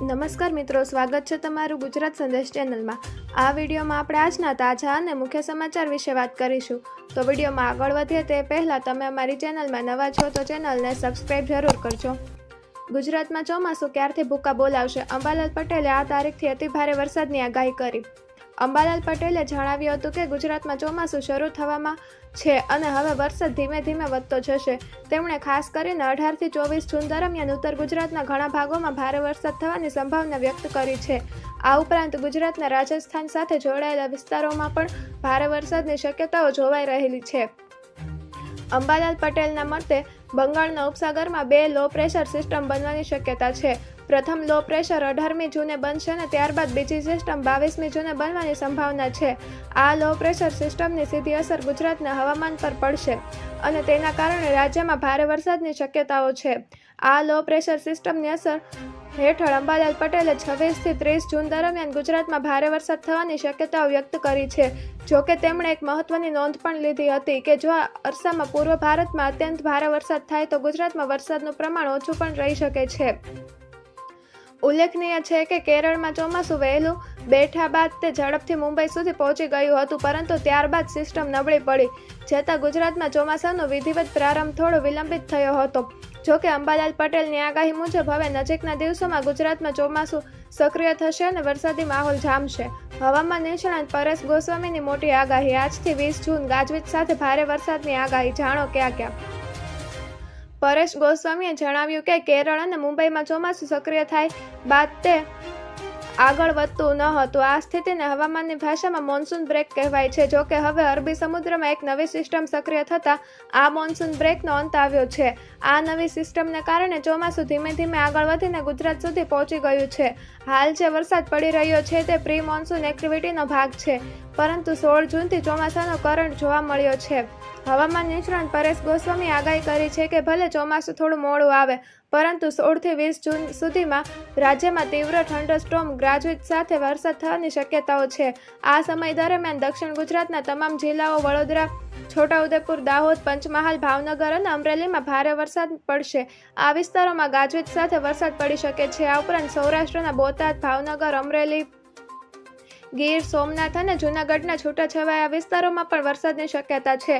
નમસ્કાર મિત્રો, સ્વાગત છે તમારું ગુજરાત સંદેશ ચેનલમાં. આ વિડીયોમાં આપણે આજના તાજા અને મુખ્ય સમાચાર વિશે વાત કરીશું. તો વિડીયોમાં આગળ વધીએ તે પહેલાં તમે અમારી ચેનલમાં નવા છો તો ચેનલને સબસ્ક્રાઈબ જરૂર કરજો. ગુજરાતમાં ચોમાસું ક્યારથી ભૂકા બોલાવશે? અંબાલાલ પટેલે આ તારીખથી અતિભારે વરસાદની આગાહી કરી. અંબાલાલ પટેલે જણાવ્યું હતું કે ગુજરાતમાં ચોમાસું શરૂ થવામાં છે અને હવે વરસાદ ધીમે ધીમે વધતો જશે. તેમણે ખાસ કરીને અઢારથી ચોવીસ જૂન દરમિયાન ઉત્તર ગુજરાતના ઘણા ભાગોમાં ભારે વરસાદ થવાની સંભાવના વ્યક્ત કરી છે. આ ઉપરાંત ગુજરાતના રાજસ્થાન સાથે જોડાયેલા વિસ્તારોમાં પણ ભારે વરસાદની શક્યતાઓ જોવાઈ રહેલી છે. અંબાલાલ પટેલના મતે, બંગાળના ઉપસાગરમાં બે લો પ્રેશર સિસ્ટમ બનવાની શક્યતા છે. પ્રથમ લો પ્રેશર અઢારમી જૂને બનશે અને ત્યારબાદ બીજી સિસ્ટમ બાવીસમી જૂને બનવાની સંભાવના છે. આ લો પ્રેશર સિસ્ટમની સીધી અસર ગુજરાતના હવામાન પર પડશે અને તેના કારણે રાજ્યમાં ભારે વરસાદની શક્યતાઓ છે. આ લો પ્રેશર સિસ્ટમની અસર હેઠળ અંબાલાલ પટેલે છવ્વીસથી ત્રીસ જૂન દરમિયાન ગુજરાતમાં ભારે વરસાદ થવાની શક્યતાઓ વ્યક્ત કરી છે. જોકે તેમણે એક મહત્વની નોંધ પણ લીધી હતી કે જો આ અરસામાં પૂર્વ ભારતમાં અત્યંત ભારે વરસાદ થાય તો ગુજરાતમાં વરસાદનું પ્રમાણ ઓછું પણ રહી શકે છે. ઉલ્લેખનીય છે કે કેરળમાં ચોમાસું વહેલું બેઠા બાદ તે ઝડપથી મુંબઈ સુધી પહોંચી ગયું હતું, પરંતુ ત્યારબાદ સિસ્ટમ નબળી પડી છતાં ગુજરાતમાં ચોમાસાનો વિધિવત પ્રારંભ થોડો વિલંબિત થયો હતો. જોકે અંબાલાલ પટેલની આગાહી મુજબ હવે નજીકના દિવસોમાં ગુજરાતમાં ચોમાસું સક્રિય થશે અને વરસાદી માહોલ જામશે. હવામાન નિષ્ણાંત પરેશ ગોસ્વામીની મોટી આગાહી, આજથી વીસ જૂન ગાજવીજ સાથે ભારે વરસાદની આગાહી. જાણો ક્યાં ક્યાં? પરેશ ગોસ્વામીએ જણાવ્યું કે કેરળ અને મુંબઈમાં ચોમાસું સક્રિય થાય બાદ તે આગળ વધતું ન હતું. આ સ્થિતિને હવામાનની ભાષામાં મોન્સૂન બ્રેક કહેવાય છે. જો કે હવે અરબી સમુદ્રમાં એક નવી સિસ્ટમ સક્રિય થતાં આ મોન્સૂન બ્રેકનો અંત આવ્યો છે. આ નવી સિસ્ટમને કારણે ચોમાસું ધીમે ધીમે આગળ વધીને ગુજરાત સુધી પહોંચી ગયું છે. હાલ જે વરસાદ પડી રહ્યો છે તે પ્રી મોન્સૂન એક્ટિવિટીનો ભાગ છે. પરંતુ સોળ જૂનથી ચોમાસાનો કરંટ જોવા મળ્યો છે. હવામાન નિષ્ણાંત પરેશ ગોસ્વામી આગાહી કરી છે કે ભલે ચોમાસું થોડું મોડું આવે, પરંતુ સોળથી વીસ જૂન સુધીમાં રાજ્યમાં તીવ્ર થંડરસ્ટોમ ગ્રાજ્યુએટ સાથે વરસાદ થવાની શક્યતાઓ છે. આ સમય દરમિયાન દક્ષિણ ગુજરાતના તમામ જિલ્લાઓ, વડોદરા, છોટાઉદેપુર, દાહોદ, પંચમહાલ, ભાવનગર અને અમરેલીમાં ભારે વરસાદ પડશે. આ વિસ્તારોમાં ગાજવીજ સાથે વરસાદ પડી શકે છે. આ ઉપરાંત સૌરાષ્ટ્રના બોટાદ, ભાવનગર, અમરેલી ગીર સોમનાથ અને જૂનાગઢના છૂટાછવાયા વિસ્તારોમાં પણ વરસાદની શક્યતા છે.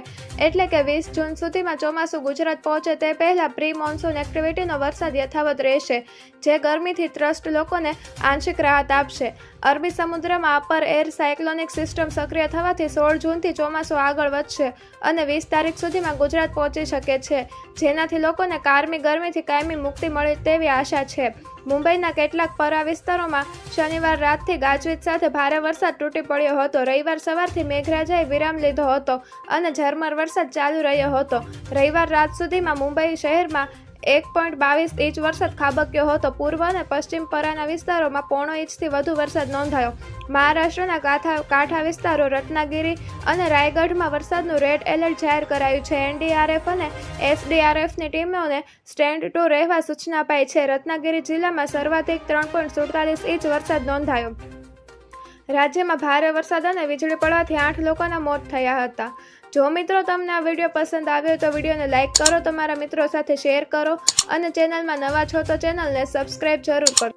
એટલે કે વીસ જૂન સુધીમાં ચોમાસું ગુજરાત પહોંચે તે પહેલાં પ્રી મોન્સૂન એક્ટિવિટીનો વરસાદ યથાવત રહેશે, જે ગરમીથી ત્રસ્ત લોકોને આંશિક રાહત આપશે. અરબી સમુદ્રમાં અપર એર સાયક્લોનિક સિસ્ટમ સક્રિય થવાથી સોળ જૂનથી ચોમાસું આગળ વધશે અને વીસ તારીખ સુધીમાં ગુજરાત પહોંચી શકે છે. જેનાથી લોકોને કારમી ગરમીથી કાયમી મુક્તિ મળે તેવી આશા છે. મુંબઈના કેટલાક પરા વિસ્તારોમાં શનિવાર રાતથી ગાજવીજ સાથે ભારે વરસાદ તૂટી પડ્યો હતો. રવિવાર સવારથી મેઘરાજાએ વિરામ લીધો હતો અને ઝરમર વરસાદ ચાલુ રહ્યો હતો. રવિવાર રાત સુધીમાં મુંબઈ શહેરમાં એક પોઈન્ટ બાવીસ ઇંચ વરસાદ ખાબક્યો હતો. પૂર્વ અને પશ્ચિમ પરાના વિસ્તારોમાં પોણો ઇંચથી વધુ વરસાદ નોંધાયો. મહારાષ્ટ્રના કાંઠા કાંઠા વિસ્તારો, રત્નાગીરી અને રાયગઢમાં વરસાદનું રેડ એલર્ટ જાહેર કરાયું છે. એનડીઆરએફ અને એસડીઆરએફની ટીમોને સ્ટેન્ડ ટુ રહેવા સૂચના અપાઈ છે. રત્નાગીરી જિલ્લામાં સર્વાધિક ત્રણ પોઈન્ટ સુડતાલીસ ઇંચ વરસાદ નોંધાયો. રાજ્યમાં ભારે વરસાદ અને વીજળી પડવાથી આઠ લોકોના મોત થયા હતા. જો મિત્રો તમને આ વીડિયો પસંદ આવ્યો તો વિડીયોને લાઇક કરો, તમારા મિત્રો સાથે શેર કરો અને ચેનલમાં નવા છો તો ચેનલને સબસ્ક્રાઈબ જરૂર કરો.